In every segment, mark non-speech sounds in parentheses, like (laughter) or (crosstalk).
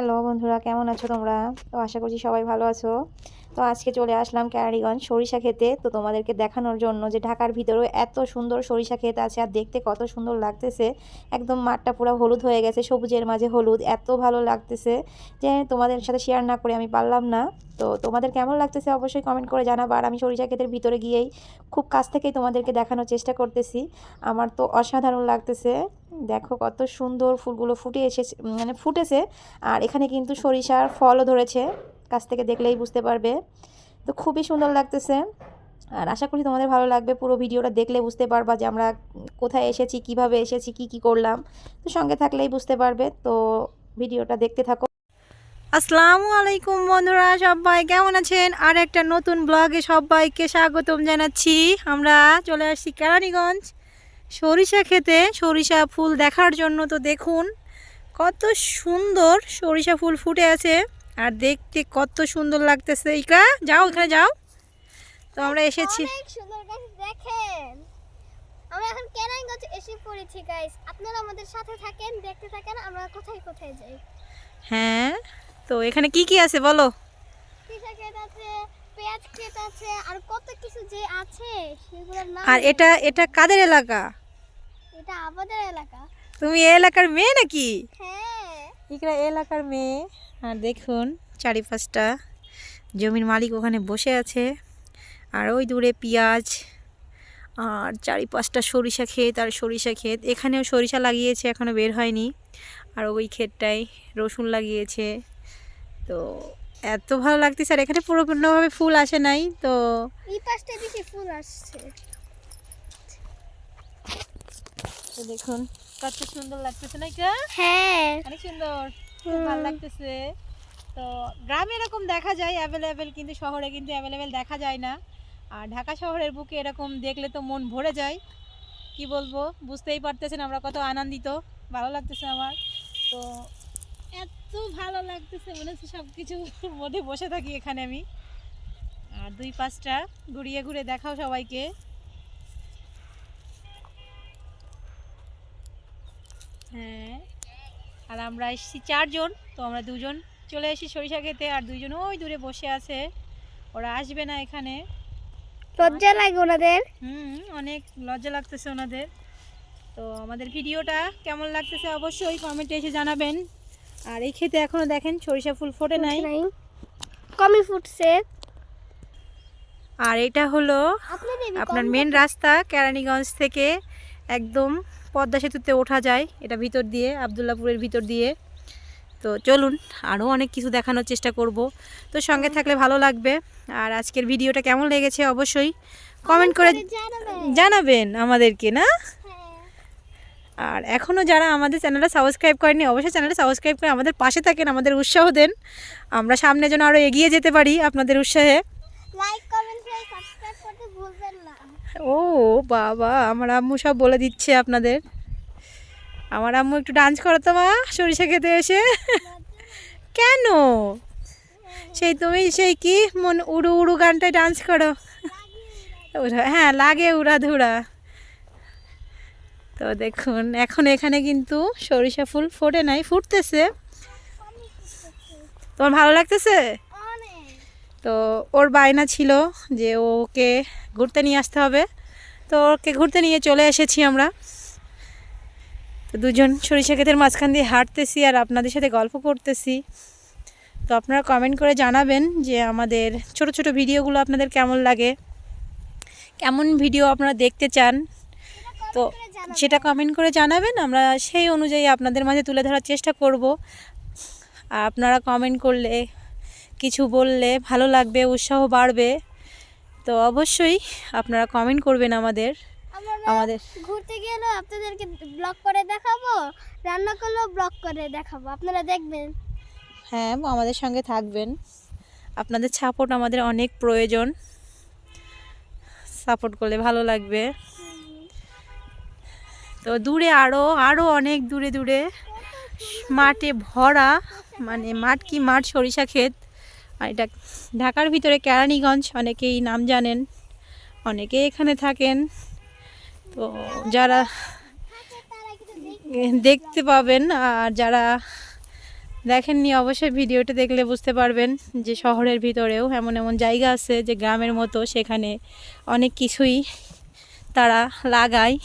Hello বন্ধুরা, কেমন আছো তোমরা? তো আশা করছি সবাই ভালো আছো। তো আজকে চলে আসলাম ক্যারারিগঞ্জ সরিষা খেতে তো তোমাদেরকে দেখানোর জন্য যে ঢাকার ভিতরেও এত সুন্দর সরিষা ক্ষেত আছে আর দেখতে কত সুন্দর লাগতেছে। একদম মাঠটা পুরো হলুদ হয়ে গেছে, সবুজের মাঝে হলুদ, এত ভালো লাগতেছে যে তোমাদের সাথে শেয়ার না করে আমি পারলাম না। তো তোমাদের কেমন লাগতেছে অবশ্যই কমেন্ট করে জানাব। আর আমি সরিষা ক্ষেতের ভিতরে গিয়েই খুব কাছ থেকেই তোমাদেরকে দেখানোর চেষ্টা করতেছি। আমার তো অসাধারণ লাগতেছে। দেখো কত সুন্দর ফুলগুলো ফুটে এসেছে মানে ফুটেছে। আর এখানে কিন্তু সরিষার ফলও ধরেছে, কাছ থেকে দেখলেই বুঝতে পারবে। তো খুবই সুন্দর লাগতেছে। আর আশা করি তোমাদের ভালো লাগবে, পুরো ভিডিওটা দেখলে বুঝতে পারবা যে আমরা কোথায় এসেছি, কীভাবে এসেছি, কি কি করলাম। তো সঙ্গে থাকলেই বুঝতে পারবে। তো ভিডিওটা দেখতে থাকো। আসসালামু আলাইকুম বন্ধুরা সবাই, কেমন আছেন? আর একটা নতুন ব্লগে সবাইকে স্বাগতম জানাচ্ছি। আমরা চলে আসছি কেরানীগঞ্জ। সরিষা খেতে সরিষা ফুল দেখার জন্য তো দেখুন কত সুন্দর সরিষা ফুল ফুটে আছে। আর দেখতে কত সুন্দর লাগতেছে। ইকরা যাও এখানে যাও। তো আমরা এসেছি। দেখেন। আমরা এখন কেরানীগঞ্জ এসে পড়েছি গাইস আপনারা আমাদের সাথে থাকেন দেখতে থাকেন আমরা কোথায় কোথায় যাই? হ্যাঁ তো এখানে কি কি আছে বলো? ক্ষেত আছে পেঁয়াজ ক্ষেত আছে আর কত কিছু যে আছে সেগুলোর নাম আর এটা এটা কাদের এলাকা? এটা আমাদের এলাকা। তুমি এই এলাকার মেয়ে নাকি? হ্যাঁ। ইকরা এলাকার মেয়ে। আর দেখুন চারিপাশটা জমির মালিক ওখানে বসে আছে। আর ওই দূরে পেঁয়াজ আর চারিপাশটা সরিষা ক্ষেত আর সরিষা ক্ষেত। এখানেও সরিষা লাগিয়েছে এখনও বের হয়নি। আর ওই ক্ষেতটায় রসুন লাগিয়েছে। তো এত ভালো লাগতেছে আর এখানে পুরোপূর্ণভাবে ফুল আসে নাই তো এই পাশটা বেশি ফুল আসছে। তো দেখুন কত সুন্দর লাগতেছে না হ্যাঁ। অনেক সুন্দর খুব ভালো লাগতেছে। তো গ্রামে এরকম দেখা যায় অ্যাভেলেবেল কিন্তু শহরে কিন্তু অ্যাভেলেবেল দেখা যায় না। আর ঢাকা শহরের বুকে এরকম দেখলে তো মন ভরে যায়। কি বলব বুঝতেই পারতেছেন আমরা কত আনন্দিত ভালো লাগতেছে আমার। তো এত ভালো লাগতেছে মনে হচ্ছে সব কিছুর মধ্যে বসে থাকি এখানে আমি। আর দুই পাঁচটা ঘুরিয়ে ঘুরে দেখাও সবাইকে। হ্যাঁ আর আমরা এসেছি চারজন তো আমরা দুজন চলে এসেছি সরিষা খেতে আর দুইজন ওই দূরে বসে আছে। ওরা আসবে না এখানে। লজ্জা লাগে ওনাদের। হুম অনেক লজ্জা লাগতেছে ওনাদের। তো আমাদের ভিডিওটা কেমন লাগতেছে অবশ্যই কমেন্টে এসে জানাবেন। আর এই খেতে এখনও দেখেন সরিষা ফুল ফোটে নাই। কমই ফুটছে। আর এটা হলো আপনার মেন রাস্তা কেরানীগঞ্জ থেকে একদম পদ্মা সেতুতে ওঠা যায়। এটা ভিতর দিয়ে আবদুল্লাপুরের ভিতর দিয়ে। তো চলুন আরও অনেক কিছু দেখানোর চেষ্টা করব। তো সঙ্গে থাকলে ভালো লাগবে। আর আজকের ভিডিওটা কেমন লেগেছে অবশ্যই কমেন্ট করে জানাবেন আমাদেরকে না? আর এখনও যারা আমাদের চ্যানেলটা সাবস্ক্রাইব করেনি অবশ্যই চ্যানেলটা সাবস্ক্রাইব করে আমাদের পাশে থাকেন আমাদের উৎসাহ দেন। আমরা সামনে যেন আরও এগিয়ে যেতে পারি আপনাদের উৎসাহে। ও বাবা আমার আম্মু সব বলে দিচ্ছে আপনাদের। আমার আম্মু একটু ডান্স করো তো মা সরিষা খেতে এসে। কেন? সেই তুমি সেই কি? মন উড়ু উড়ু গানটায় ডান্স করো। হ্যাঁ লাগে উড়া ধুরা তো দেখুন, এখন এখানে কিন্তু সরিষা ফুল ফোটে নাই, ফুটতেছে। তোমার ভালো লাগতেছে? তো ওর বায়না ছিল যে ওকে ঘুরতে নিয়ে আসতে হবে। তো ওকে ঘুরতে নিয়ে চলে এসেছি আমরা। তো দুজন সরিষা ক্ষেতের মাঝখান দিয়ে হাঁটতেছি আর আপনাদের সাথে গল্প করতেছি। তো আপনারা কমেন্ট করে জানাবেন যে আমাদের ছোট ছোট ভিডিওগুলো আপনাদের কেমন লাগে। কেমন ভিডিও আপনারা দেখতে চান? তো সেটা কমেন্ট করে জানাবেন আমরা সেই অনুযায়ী আপনাদের মাঝে তুলে ধরার চেষ্টা করব। আর আপনারা কমেন্ট করলে কিছু বললে ভালো লাগবে উৎসাহ বাড়বে। তো অবশ্যই আপনারা কমেন্ট করবেন আমাদের আমাদের। ঘুরতে গেলেও আপনাদেরকে ব্লগ করে দেখাবো রান্না করলেও ব্লগ করে দেখাবো। আপনারা দেখবেন। হ্যাঁ আমাদের সঙ্গে থাকবেন। আপনাদের সাপোর্ট আমাদের অনেক প্রয়োজন। সাপোর্ট করলে ভালো লাগবে। তো দূরে আরও আরও অনেক দূরে দূরে মাঠে ভরা মানে মাঠ কি মাঠ? সরিষা ক্ষেত। আর এটা ঢাকার ভিতরে কেরানীগঞ্জ, অনেকেই নাম জানেন, অনেকেই এখানে থাকেন। তো যারা দেখতে পাবেন আর যারা দেখেননি, অবশ্যই ভিডিওটা দেখলে বুঝতে পারবেন যে শহরের ভিতরেও এমন এমন জায়গা আছে যে গ্রামের মতো সেখানে অনেক কিছুই তারা লাগায়।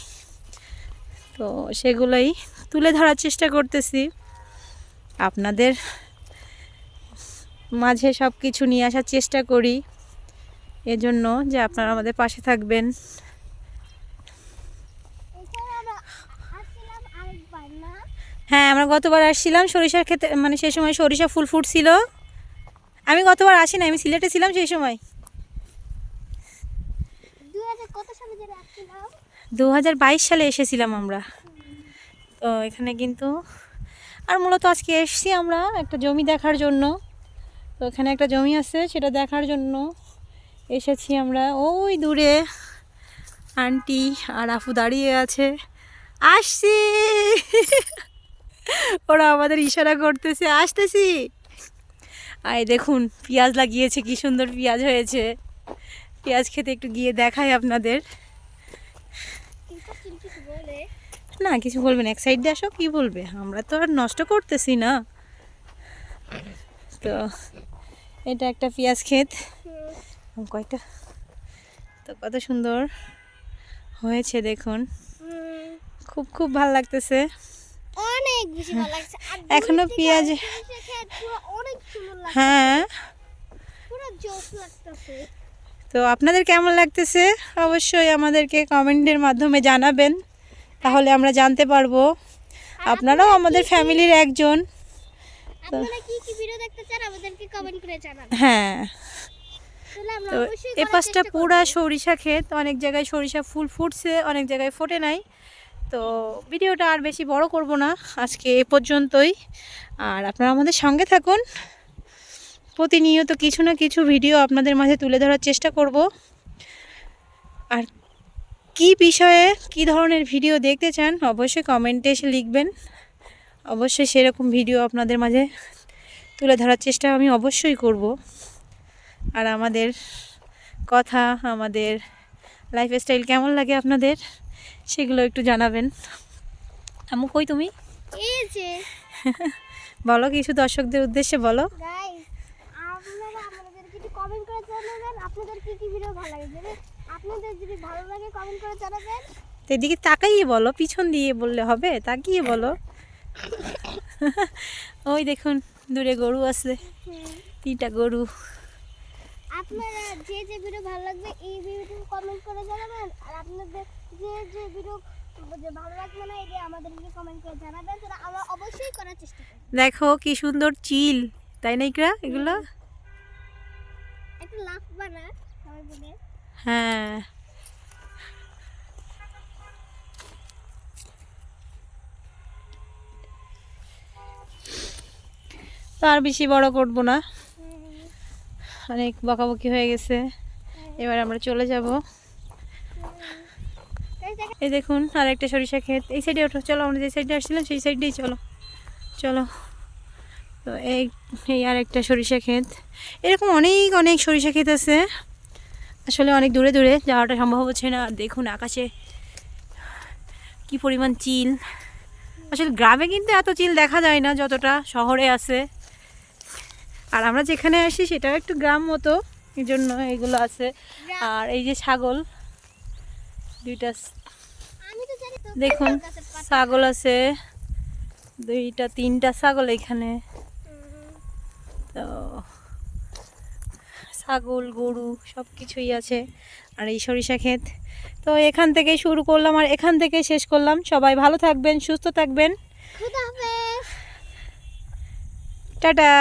তো সেগুলোই তুলে ধরার চেষ্টা করতেছি। আপনাদের মাঝে সব কিছু নিয়ে আসার চেষ্টা করি। এজন্য যে আপনারা আমাদের পাশে থাকবেন। হ্যাঁ আমরা গতবার আসছিলাম সরিষার খেতে মানে সেই সময় সরিষা ফুল ফুটছিল। আমি গতবার আসি না আমি সিলেটে ছিলাম সেই সময়। কত সালে দু হাজার বাইশ সালে এসেছিলাম আমরা। তো এখানে কিন্তু আর মূলত আজকে এসেছি আমরা একটা জমি দেখার জন্য। তো এখানে একটা জমি আছে, সেটা দেখার জন্য এসেছি আমরা। ওই দূরে আন্টি আর আফু দাঁড়িয়ে আছে। আসছি। ওরা আমাদের ইশারা করতেছে, আসতেছি। আয় দেখুন, পেঁয়াজ লাগিয়েছে, কি সুন্দর পেঁয়াজ হয়েছে। পেঁয়াজ খেতে একটু গিয়ে দেখাই আপনাদের। না কিছু বলবেন এক সাইড দিয়ে আসো কি বলবে? আমরা তো আর নষ্ট করতেছি না। তো এটা একটা পেঁয়াজ ক্ষেত। কয়টা? তো কত সুন্দর হয়েছে দেখুন। খুব খুব ভালো লাগতেছে। অনেক বেশি ভালো লাগছে। (laughs) এখনও পেঁয়াজ- হ্যাঁ। তো আপনাদের কেমন লাগতেছে? অবশ্যই আমাদেরকে কমেন্টের মাধ্যমে জানাবেন। তাহলে আমরা জানতে পারব। আপনারাও আমাদের ফ্যামিলির একজন। হ্যাঁ। তো এ পাশটা পুরা সরিষা ক্ষেত। অনেক জায়গায় সরিষা ফুল ফুটছে অনেক জায়গায় ফোটে নাই। তো ভিডিওটা আর বেশি বড় করব না। আজকে এ পর্যন্তই। আর আপনারা আমাদের সঙ্গে থাকুন। প্রতিনিয়ত কিছু না কিছু ভিডিও আপনাদের মাঝে তুলে ধরার চেষ্টা করব। আর কি বিষয়ে কি ধরনের ভিডিও দেখতে চান অবশ্যই কমেন্টে এসে লিখবেন। অবশ্যই সেরকম ভিডিও আপনাদের মাঝে তুলে ধরার চেষ্টা আমি অবশ্যই করব। আর আমাদের কথা আমাদের লাইফস্টাইল কেমন লাগে আপনাদের সেগুলো একটু জানাবেন। আমু কই তুমি? (laughs) বলো কিছু দর্শকদের উদ্দেশ্যে বলো। আপনারা আমাদেরকে একটু কমেন্ট করে জানাবেন আপনাদের কি কি ভিডিও ভালো লাগে আপনাদের যদি ভালো লাগে কমেন্ট করে জানাবেন। এদিকে তাকাইয়ে বলো পিছন দিয়ে বললে হবে? তাকিয়ে বলো। ওই দেখুন দূরে গরু আছে। তিনটা গরু। আপনারা যে যে ভিডিও ভালো লাগবে এই ভিডিওটি কমেন্ট করে জানাবেন। আর আপনাদের যে যে ভিডিও ভালো লাগবে না এটা আমাদেরকে কমেন্ট করে জানাবেন। তাহলে আমরা অবশ্যই করার চেষ্টা করব। দেখো কি সুন্দর চিল। তাই না ইকরা এগুলো একটা লাভ বানা সবাই বলে হ্যাঁ। আর বেশি বড় করব না। অনেক বকাবকি হয়ে গেছে। এবার আমরা চলে যাব। এই দেখুন আর একটা সরিষা ক্ষেত। এই সাইডে ওঠো, চলো আমরা যে সাইডে আসছিলাম সেই সাইডেই চলো। চলো। তো এই এই আর একটা সরিষা ক্ষেত। এরকম অনেক অনেক সরিষা ক্ষেত আছে। আসলে অনেক দূরে দূরে যাওয়াটা সম্ভব হচ্ছে না। দেখুন আকাশে কি পরিমাণ চিল। আসলে গ্রামে কিন্তু এত চিল দেখা যায় না যতটা শহরে আছে। আর আমরা যেখানে আসি সেটাও একটু গ্রাম মতো এই জন্য এগুলো আছে। আর এই যে ছাগল, দুইটা দেখুন, ছাগল আছে, দুইটা, তিনটা ছাগল এখানে। তো ছাগল গরু সব কিছুই আছে আর এই সরিষা ক্ষেত। তো এখান থেকে শুরু করলাম আর এখান থেকে শেষ করলাম। সবাই ভালো থাকবেন সুস্থ থাকবেন। টাটা।